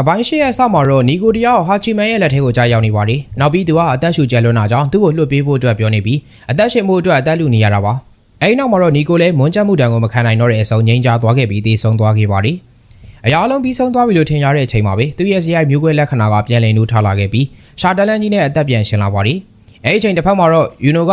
အပိုင်းရှိရဲ့အဆောက်မှာတော့နီကိုတယောက်ဟာချီမန်ရဲ့လက်ထဲကိုကြားရောက်နေပါတယ်။နောက်ပြီးသူကအသက်ရှူကျဲလွန်းတာကြောင့်သူ့ကိုလွှတ်ပေးဖို့အတွက်ပြောနေပြီးအသက်ရှင်ဖို့အတွက်အသက်လူနေရတာပါ။အဲဒီနောက်မှာတော့နီကိုလည်းမွန်းချက်မှုတံကိုမခံနိုင်တော့တဲ့အဆုံးငိမ့်ချသွားခဲ့ပြီးတည်ဆုံးသွားခဲ့ပါတယ်။အရာအလုံးပြီးဆုံးသွားပြီလို့ထင်ရတဲ့အချိန်မှာပဲသူ့ရဲ့ဇယိုက်မျိုးကွဲလက္ခဏာကပြန်လည်နှိုးထလာခဲ့ပြီးရှာတလန်ကြီးနဲ့အသက်ပြန်ရှင်လာပါတယ်။အဲဒီအချိန်တစ်ဖက်မှာတော့ယူနိုက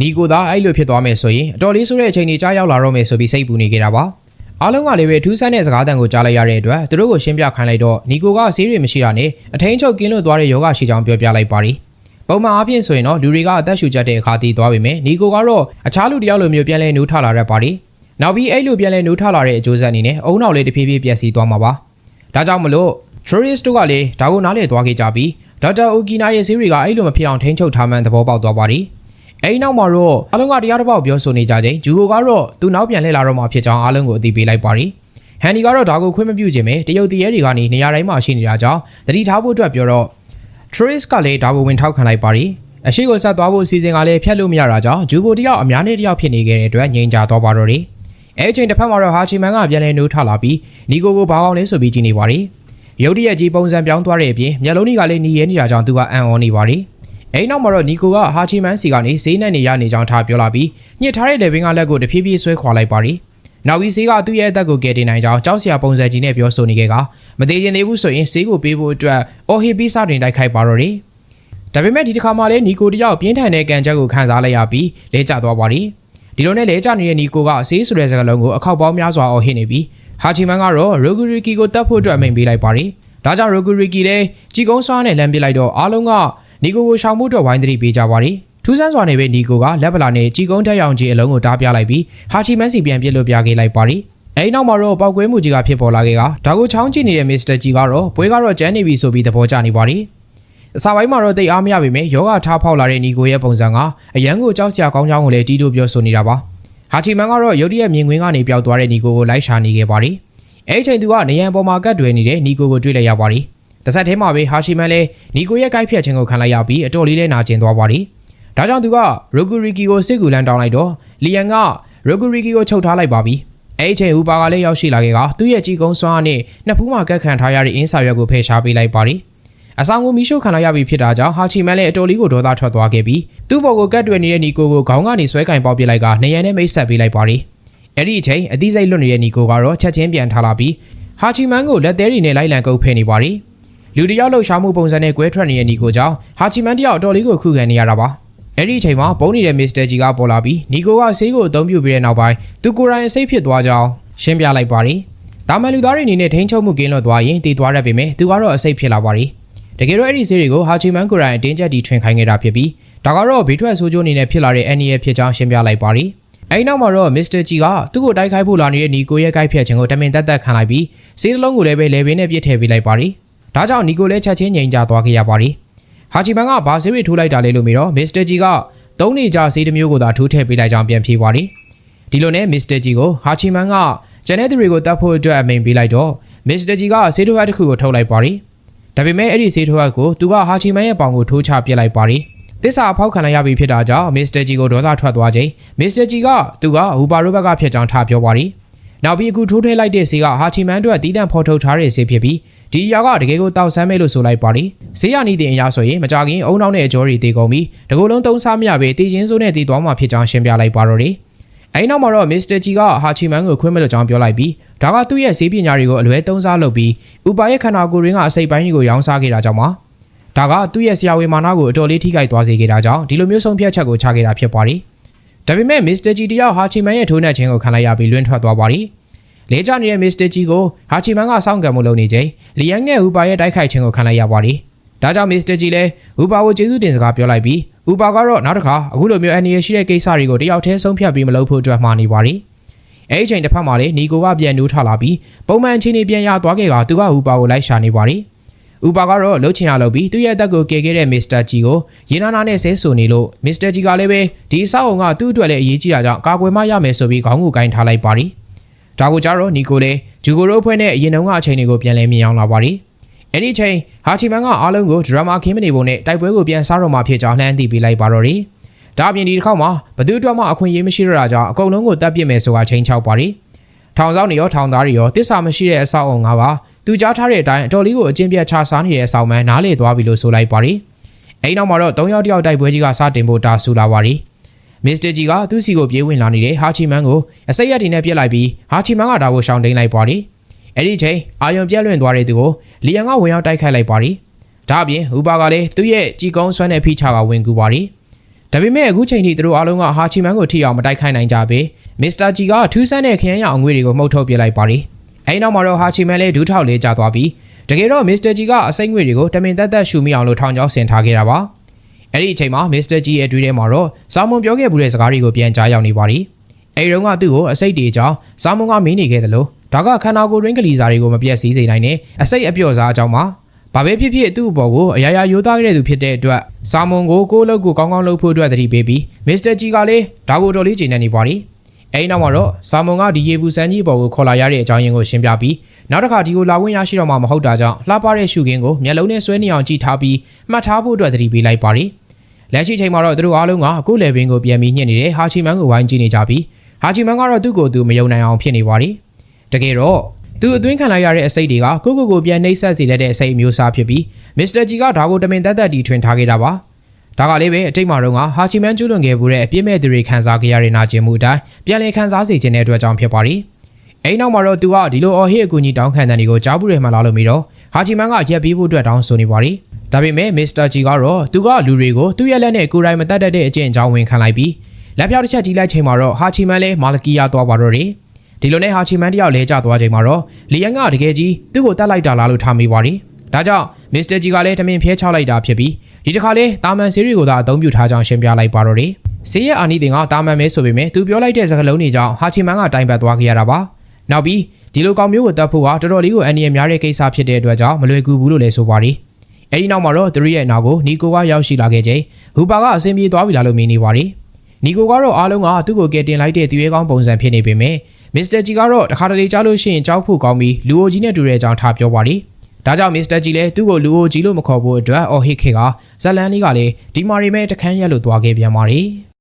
နီကိုသာအဲ့လိုဖြစ်သွားမယ်ဆိုရင်အတော်လေးဆိုတဲ့အချိန်ကြီးကြားရောက်လာတော့မယ်ဆိုပြီးစိတ်ပူနေကြတာပါ။ အားလုံးကလည်းပဲထူးဆန်းတဲ့စကားတန်ကိုကြားလိုက်ရတဲ့အတွက်သူတို့ကိုရှင်းပြခိုင်းလိုက်တော့နီကိုကဆေးတွေမရှိတာနဲ့အထင်းချုပ်ကင်းလွတ်သွားတဲ့ယောဂရှိကြောင်းပြောပြလိုက်ပါတယ်။ပုံမှန်အားဖြင့်ဆိုရင်တော့လူတွေကအသက်ရှူကျက်တဲ့အခါတည်သွားပေမဲ့နီကိုကတော့အခြားလူတစ်ယောက်လိုမျိုးပြန်လဲနှိုးထလာတတ်ပါတယ်။နောက်ပြီးအဲ့လိုပြန်လဲနှိုးထလာတဲ့အကျိုးဆက်အနေနဲ့အုံနောက်လေးတစ်ဖြည်းဖြည်းပျက်စီးသွားမှာပါ။ဒါကြောင့်မလို့ tourist တို့ကလည်းဒါကိုနားလည်သွားခဲ့ကြပြီးဒေါက်တာအိုကီနာရဲ့ဆေးတွေကအဲ့လိုမဖြစ်အောင်ထိန်းချုပ်ထားမှန်းသဘောပေါက်သွားပါတယ်။ အဲဒီနောက်မှာတော့အားလုံးကတရားတစ်ပေါက်ပြောဆိုနေကြချိန်ဂျူကိုကတော့သူနောက်ပြန်လှည့်လာတော့မှဖြစ်ကြောင်းအားလုံးကိုအသိပေးလိုက်ပါတယ်။ဟန်နီကတော့ဒါကိုခွင့်မပြုခြင်းပဲတရုတ်တရေတွေကနေနေရာတိုင်းမှာရှိနေတာကြောင့်တတိထားဖို့အတွက်ပြောတော့ Trace ကလည်းဒါကိုဝင်ထောက်ခံလိုက်ပါတယ်။အရှိကိုဆက်သွားဖို့အစီအစဉ်ကလည်းဖျက်လို့မရတာကြောင့်ဂျူကိုတယောက်အများနဲ့တယောက်ဖြစ်နေခဲ့တဲ့အတွက်ငြိမ်ချသွားပါတော့တယ်။အဲအချိန်တစ်ဖက်မှာတော့ဟာချီမန်ကပြန်လဲနှိုးထလာပြီးနီကိုကိုဘာအောင်လဲဆိုပြီးကြည့်နေပါတယ်။ရုတ်တရက်ကြီးပုံစံပြောင်းသွားတဲ့အပြင်မျက်လုံးတွေကလည်းနီးရဲနေတာကြောင့်သူကအံ့ဩနေပါတယ်။ အဲဒီနောက်မှာတော့နီကိုကဟာချီမန်စီကနေဈေးနဲ့နေရနေကြောင်းထားပြောလာပြီးညှစ်ထားတဲ့လေဘင်းကလက်ကိုတဖြည်းဖြည်းဆွဲခွာလိုက်ပါတယ်။နောက်ပြီးဈေးကသူ့ရဲ့အသက်ကိုကယ်တင်နိုင်ကြောင်းကြောက်စရာပုံစံကြီးနဲ့ပြောဆိုနေခဲ့ကမသေးရင်သေးဘူးဆိုရင်ဈေးကိုပေးဖို့အတွက်အော်ဟီပီစတင်တိုက်ခိုက်ပါတော့တယ်။ဒါပေမဲ့ဒီတစ်ခါမှလည်းနီကိုတယောက်ပြင်းထန်တဲ့ကန်ချက်ကိုခံစားလိုက်ရပြီးလဲကျသွားပါတယ်။ဒီလိုနဲ့လဲကျနေတဲ့နီကိုကဈေးဆိုတဲ့စကားလုံးကိုအခောက်ပေါင်းများစွာအော်ဟစ်နေပြီးဟာချီမန်ကတော့ရိုဂူရီကီကိုတတ်ဖို့အတွက်အမိန်ပေးလိုက်ပါတယ်။ဒါကြောင့်ရိုဂူရီကီလည်းကြီးကုန်းဆွားနဲ့လမ်းပစ်လိုက်တော့အားလုံးက နီကိုကိုရှောင်မှုအတွက်ဝိုင်းသတိပေးကြပါတယ်။ထူးဆန်းစွာနဲ့ပဲနီကိုကလက်ပလာနဲ့ကြီးကုန်းတက်ရောင်ကြီးအလုံးကိုတားပြလိုက်ပြီးဟာချီမန်စီပြန်ပစ်လို့ပြခဲ့လိုက်ပါတယ်။အဲဒီနောက်မှာတော့ပောက်ကွဲမှုကြီးကဖြစ်ပေါ်လာခဲ့ကဒါကိုချောင်းကြည့်နေတဲ့မစ္စတာကြီးကတော့ပွဲကတော့ကျန်းနေပြီဆိုပြီးသဘောကျနေပါတယ်။အစာပိုင်းမှာတော့တိတ်အားမရပေမဲ့ယောဂထားဖောက်လာတဲ့နီကိုရဲ့ပုံစံကအရန်ကိုကြောက်စရာကောင်းကြောင်းကိုလည်းတီးတိုးပြောဆိုနေတာပါ။ဟာချီမန်ကတော့ရုတ်တရက်မြင်ကွင်းကနေပျောက်သွားတဲ့နီကိုကိုလိုက်ရှာနေခဲ့ပါတယ်။အဲဒီချိန်သူကနေရန်ပေါ်မှာကတ်တွယ်နေတဲ့နီကိုကိုတွေ့လိုက်ရပါတယ်။ တစ်ဆက်တည်းမှာပဲဟာရှီမန်လည်းနီကိုရဲ့ကိုက်ဖြတ်ခြင်းကိုခံလိုက်ရပြီးအတော်လေးလည်းနာကျင်သွားပါတယ်။ဒါကြောင့်သူကရိုဂူရီကီကိုစစ်ကူလန်းတောင်းလိုက်တော့လီယန်ကရိုဂူရီကီကိုချုပ်ထားလိုက်ပါပြီ။အဲဒီချိန်ဦးပါကလည်းရောက်ရှိလာခဲ့ကသူ့ရဲ့ကြီးကုန်းစွမ်းအားနဲ့နှစ်ဖူးမှာကတ်ခံထားရတဲ့အင်းစာရွက်ကိုဖယ်ရှားပေးလိုက်ပါတယ်။အဆောင်ကိုမီရှို့ခံလိုက်ရပြီဖြစ်တာကြောင့်ဟာချီမန်လည်းအတော်လေးကိုဒေါသထွက်သွားခဲ့ပြီးသူ့ဘော်ကိုကတ်တွယ်နေတဲ့နီကိုကိုခေါင်းကနေဆွဲကင်ပေါက်ပစ်လိုက်ကနေရန်နဲ့မိတ်ဆက်ပေးလိုက်ပါတယ်။အဲ့ဒီအချိန်အသီးစိတ်လွတ်နေတဲ့နီကိုကတော့ချက်ချင်းပြန်ထားလာပြီးဟာချီမန်ကိုလက်သေးတွေနဲ့လိုက်လံကုပ်ဖယ်နေပါတယ်။ လူတယောက်လှုပ်ရှားမှုပုံစံနဲ့ကွဲထွက်နေတဲ့နီကိုကြောင့်ဟာချီမန်တယောက်အတော်လေးကိုခုခံနေရတာပါ။အဲ့ဒီအချိန်မှာပုံနေတဲ့မစ္စတာဂျီကပေါ်လာပြီးနီကိုကဆေးကိုအသုံးပြုပြီးတဲ့နောက်ပိုင်းသူကိုယ်တိုင်အစိတ်ဖြစ်သွားကြောင်းရှင်းပြလိုက်ပါတယ်။ဒါမှန်လူသားတွေအနေနဲ့ထိန်းချုပ်မှုကင်းလွတ်သွားရင်တည်သွားရပေမဲ့သူကတော့အစိတ်ဖြစ်လာပါတယ်။တကယ်တော့အဲ့ဒီဆေးတွေကိုဟာချီမန်ကိုယ်တိုင်အတင်းကျပ်တီထွင်ခိုင်းခဲ့တာဖြစ်ပြီးဒါကတော့ဘေးထွက်ဆိုးကျိုးအနေနဲ့ဖြစ်လာတဲ့အန်နီရဲ့ဖြစ်ကြောင်းရှင်းပြလိုက်ပါတယ်။အဲဒီနောက်မှာတော့မစ္စတာဂျီကသူ့ကိုတိုက်ခိုက်ဖို့လာနေတဲ့နီကိုရဲ့ကိုက်ဖြတ်ခြင်းကိုတမင်တက်တက်ခံလိုက်ပြီးဆေးတစ်လုံးကိုလည်းပဲလေဘင်းနဲ့ပြစ်ထည့်ပေးလိုက်ပါတယ်။ ဒါကြောင့်နီကိုလည်းချက်ချင်းငြိမ်ချသွားခဲ့ရပါတယ်။ဟာချီမန်ကဘာဆေးတွေထိုးလိုက်တာလဲလို့မေးတော့မစ္စတာဂျီကသုံးနေကြဆေးတစ်မျိုးကိုသာထိုးထည့်ပေးလိုက်ကြောင်းပြန်ဖြေပါတယ်။ဒီလိုနဲ့မစ္စတာဂျီကိုဟာချီမန်ကကျန်တဲ့သူတွေကိုတတ်ဖို့အတွက်အမိန်ပေးလိုက်တော့မစ္စတာဂျီကဆေးထိုးရတစ်ခုကိုထုတ်လိုက်ပါတယ်။ဒါပေမဲ့အဲ့ဒီဆေးထိုးရကိုသူကဟာချီမန်ရဲ့ပေါင်ကိုထိုးချပစ်လိုက်ပါတယ်။သစ္စာအဖောက်ခံလိုက်ရပြီဖြစ်တာကြောင့်မစ္စတာဂျီကိုဒေါသထွက်သွားချိန်မစ္စတာဂျီကသူကဟူပါရိုဘက်ကဖြစ်ကြောင်းထားပြောပါတယ်။နောက်ပြီးအခုထိုးထွဲလိုက်တဲ့ဆေးကဟာချီမန်အတွက်တီးတန့်ဖော်ထုတ်ထားတဲ့ဆေးဖြစ်ပြီး ဒီအရာကတကယ်ကိုတောက်ဆမ်းမဲ့လို့ဆိုလိုက်ပါတယ်။ဆေးရနီးတဲ့အရာဆိုရင်မကြခင်အုံနောက်နဲ့အကျော်တွေတေကုန်ပြီးတကူလုံးသုံးစားမရပဲတေချင်းစိုးနဲ့တည်သွားမှာဖြစ်ကြောင်းရှင်းပြလိုက်ပါတော့တယ်။အဲဒီနောက်မှာတော့မစ္စတာဂျီကဟာချီမန်ကိုခွင့်မဲ့လို့ကြောင်းပြောလိုက်ပြီးဒါကသူ့ရဲ့ဆေးပညာတွေကိုအလွဲသုံးစားလုပ်ပြီးဥပါရဲ့ခန္ဓာကိုယ်ရင်းကအစိတ်ပိုင်းတွေကိုရောင်းစားခဲ့တာကြောင့်ပါ။ဒါကသူ့ရဲ့ဆရာဝန်မာနကိုအတော်လေးထိခိုက်သွားစေခဲ့တာကြောင့်ဒီလိုမျိုးဆုံးဖြတ်ချက်ကိုချခဲ့တာဖြစ်ပါတယ်။ဒါပေမဲ့မစ္စတာဂျီတယောက်ဟာချီမန်ရဲ့ထိုးနှက်ခြင်းကိုခံလိုက်ရပြီးလွင့်ထွက်သွားပါတယ်။ လဲကျနေတဲ့မစ္စတာဂျီကိုဟာချီမန်ကစောင့်ကံမှုလုပ်နေချိန်လီယန်နဲ့ဥပါရဲ့တိုက်ခိုက်ခြင်းကိုခံလိုက်ရပါတယ်။ဒါကြောင့်မစ္စတာဂျီလည်းဥပါကိုကျေးဇူးတင်စကားပြောလိုက်ပြီးဥပါကတော့နောက်တစ်ခါအခုလိုမျိုးအန်နီရရှိတဲ့ကိစ္စတွေကိုတယောက်တည်းဆုံးဖြတ်ပြီးမလုပ်ဖို့အတွက်မှာနေပါတယ်။အဲဒီချိန်တစ်ဖက်မှာလည်းနီကိုကပြန်နှိုးထလာပြီးပုံမှန်ချင်းနေပြန်ရသွားခဲ့ကသူကဥပါကိုလိုက်ရှာနေပါတယ်။ဥပါကတော့လှုပ်ချင်ရလုပ်ပြီးသူ့ရဲ့အသက်ကိုကယ်ခဲ့တဲ့မစ္စတာဂျီကိုရေနာနာနဲ့ဆဲဆူနေလို့မစ္စတာဂျီကလည်းပဲဒီအဆောက်အုံကသူ့အတွက်လည်းအရေးကြီးတာကြောင့်ကာကွယ်မရမယ်ဆိုပြီးခေါင်းကိုကင်ထားလိုက်ပါတယ်။ ဒါကိုကြတော့နီကိုလည်းဂျူကိုရိုအဖွဲ့နဲ့အရင်တုန်းကအချိန်တွေကိုပြန်လဲမြင်အောင်လာပါတယ်။အဲ့ဒီချိန်ဟာချီမန်ကအားလုံးကိုဒရာမာခင်းမနေပုံနဲ့တိုက်ပွဲကိုပြန်စားတော့မှဖြစ်ကြောင်းလှမ်းသိပေးလိုက်ပါတော့တယ်။ဒါအပြင်ဒီတစ်ခေါက်မှာဘသူအတွက်မှအခွင့်အရေးမရှိတော့တာကြောင့်အကုန်လုံးကိုတပ်ပစ်မယ်ဆိုတာချိန်ချောက်ပါတယ်။ထောင်ဆောင်နေရောထောင်သားတွေရောတစ္ဆာမရှိတဲ့အဆောက်အုံငါးပါသူသူကြားထားတဲ့အတိုင်းအတော်လေးကိုအကျင့်ပြတ်ချစားနေတဲ့အဆောင်မန်းနားလေသွားပြီလို့ဆိုလိုက်ပါတယ်။အဲဒီနောက်မှာတော့၃ယောက်တယောက်တိုက်ပွဲကြီးကစတင်ဖို့တာဆူလာပါတယ်။ မစ္စတာဂျီကသူ့စီကိုပြေးဝင်လာနေတဲ့ဟာချီမန်ကိုအစိတ်ရက်တင်နဲ့ပြစ်လိုက်ပြီးဟာချီမန်ကဒါကိုရှောင်တိန်လိုက်ပါတယ်။အဲ့ဒီချိန်အာယွန်ပြက်လွင့်သွားတဲ့သူကိုလီယန်ကဝင်ရောက်တိုက်ခိုက်လိုက်ပါတယ်။ဒါအပြင်ဟူပါကလည်းသူ့ရဲ့ကြီးကုန်းဆွမ်းတဲ့ဖိချာကဝင်ကူပါတယ်။ဒါပေမဲ့အခုချိန်ထိသူတို့အားလုံးကဟာချီမန်ကိုထိအောင်မတိုက်ခိုက်နိုင်ကြပေမစ္စတာဂျီကထူးဆန်းတဲ့ခရမ်းရအောင်ငွေတွေကိုမှုတ်ထုတ်ပြလိုက်ပါတယ်။အဲဒီနောက်မှာတော့ဟာချီမန်လည်းဒူးထောက်လေးကျသွားပြီးတကယ်တော့မစ္စတာဂျီကအစိမ့်ငွေတွေကိုတမင်တက်တက်ရှူမိအောင်လို့ထောင်ချောင်းဆင်ထားခဲ့တာပါ။ အဲ့ဒီအချိန်မှာမစ္စတာဂျီရဲ့အတွေ့အထဲမှာတော့စာမွန်ပြောခဲ့မှုတဲ့စကားတွေကိုပြန်ကြားရောက်နေပါတယ်။အဲဒီတော့ကသူ့ကိုအစိတ်တွေအကြောင်းစာမွန်ကမင်းနေခဲ့တယ်လို့ဒါကခန္ဓာကိုယ်ရင်းကလေးစားတွေကိုမပြတ်စည်းစေနိုင်တဲ့အစိတ်အပြော့စားအကြောင်းပါ။ဘာပဲဖြစ်ဖြစ်သူ့အပေါ်ကိုအရာရာရိုးသားခဲ့တဲ့သူဖြစ်တဲ့အတွက်စာမွန်ကိုကိုယ့်လုပ်ကိုကောင်းကောင်းလုပ်ဖို့အတွက်သတိပေးပြီးမစ္စတာဂျီကလည်းဒါကိုတော်လေးချိန်နေနေပါတယ်။အဲဒီနောက်မှာတော့စာမွန်ကဒီရေဘူးစန်းကြီးပေါ်ကိုခေါ်လာရတဲ့အကြောင်းရင်းကိုရှင်းပြပြီးနောက်တစ်ခါဒီကိုလာဝင်ရရှိတော့မှမဟုတ်တာကြောင့်လှပတဲ့ရှုခင်းကိုမျက်လုံးနဲ့ဆွဲနေအောင်ကြည့်ထားပြီးမှတ်ထားဖို့အတွက်သတိပေးလိုက်ပါတယ်။ လက်ရှိချိန်မှာတော့သူတို့အားလုံးကအခုလေဘင်းကိုပြန်ပြီးညှစ်နေတဲ့ဟာချီမန်ကိုဝိုင်းကြည့်နေကြပြီးဟာချီမန်ကတော့သူ့ကိုယ်သူမယုံနိုင်အောင်ဖြစ်နေပါတယ်။တကယ်တော့သူအသွင်းခံလိုက်ရတဲ့အစိတ်တွေကကိုကိုကိုပြန်နှိမ့်ဆက်စေတဲ့အစိတ်အမျိုးအစားဖြစ်ပြီးမစ္စတာဂျီကဒါကိုတမင်တက်တက်တီထွင်ထားခဲ့တာပါ။ဒါကလည်းပဲအတိတ်မှာတော့ဟာချီမန်ကျူးလွန်ခဲ့မှုတဲ့အပြစ်မဲ့သူတွေခံစားခဲ့ရတဲ့နာကျင်မှုအတိုင်းပြန်လည်ခံစားစေခြင်းတဲ့အတွက်ကြောင့်ဖြစ်ပါတယ်။အဲဒီနောက်မှာတော့သူကဒီလိုအော်ဟစ်အကူအညီတောင်းခံတဲ့တွေကိုကြားဘူးတွေမှလာလို့ပြီးတော့ဟာချီမန်ကရက်ပြီးဖို့အတွက်တောင်းဆိုနေပါတယ်။ ဒါပေမဲ့မစ္စတာဂျီကတော့သူကလူတွေကိုသူ့ရဲ့လက်နဲ့ကိုယ်တိုင်မတတ်တတ်တဲ့အကျင့်အကြောင်းဝင်ခံလိုက်ပြီးလက်ပြောက်တစ်ချက်ကြီးလိုက်ချိန်မှာတော့ဟာချီမန်လည်းမာလကီယာသွားပါတော့တယ်။ဒီလိုနဲ့ဟာချီမန်တယောက်လဲကျသွားချိန်မှာတော့လီယန်ကတကယ်ကြီးသူ့ကိုတတ်လိုက်တာလားလို့ထားမိပါတယ်။ဒါကြောင့်မစ္စတာဂျီကလည်းတမင်ဖျဲချလိုက်တာဖြစ်ပြီးဒီတစ်ခါလဲတာမန်စီရီကိုသာအသုံးပြုထားကြောင်းရှင်းပြလိုက်ပါတော့တယ်။ဆေးရအာနီတင်ကတာမန်မဲဆိုပေမဲ့သူပြောလိုက်တဲ့စကားလုံးတွေကြောင့်ဟာချီမန်ကတိုင်ပတ်သွားခဲ့ရတာပါ။နောက်ပြီးဒီလိုကောင်မျိုးကိုတတ်ဖို့ကတော်တော်လေးကိုအန်ဒီရများတဲ့ကိစ္စဖြစ်တဲ့အတွက်ကြောင့်မလွယ်ကူဘူးလို့လည်းဆိုပါတယ်။ အဲဒီနောက်မှာတော့သူရဲ့အနောက်ကိုနီကိုကရောက်ရှိလာခဲ့ချိန်ဟူပါကအဆင်ပြေသွားပြီလားလို့မြင်နေပါတယ်။နီကိုကတော့အားလုံးကသူ့ကိုကယ်တင်လိုက်တဲ့သူရဲကောင်းပုံစံဖြစ်နေပေမဲ့မစ္စတာဂျီကတော့တခါတလေကြားလို့ရှိရင်ကြောက်ဖို့ကောင်းပြီးလူအိုကြီးနဲ့တူတဲ့အကြောင်းထားပြောပါတယ်။ဒါကြောင့်မစ္စတာဂျီလည်းသူ့ကိုလူအိုကြီးလို့မခေါ်ဖို့အတွက်အော်ဟစ်ခေကဇလန်လေးကလည်းဒီမာရီမဲတခန်းရက်လို့သွားခဲ့ပြန်ပါတယ်။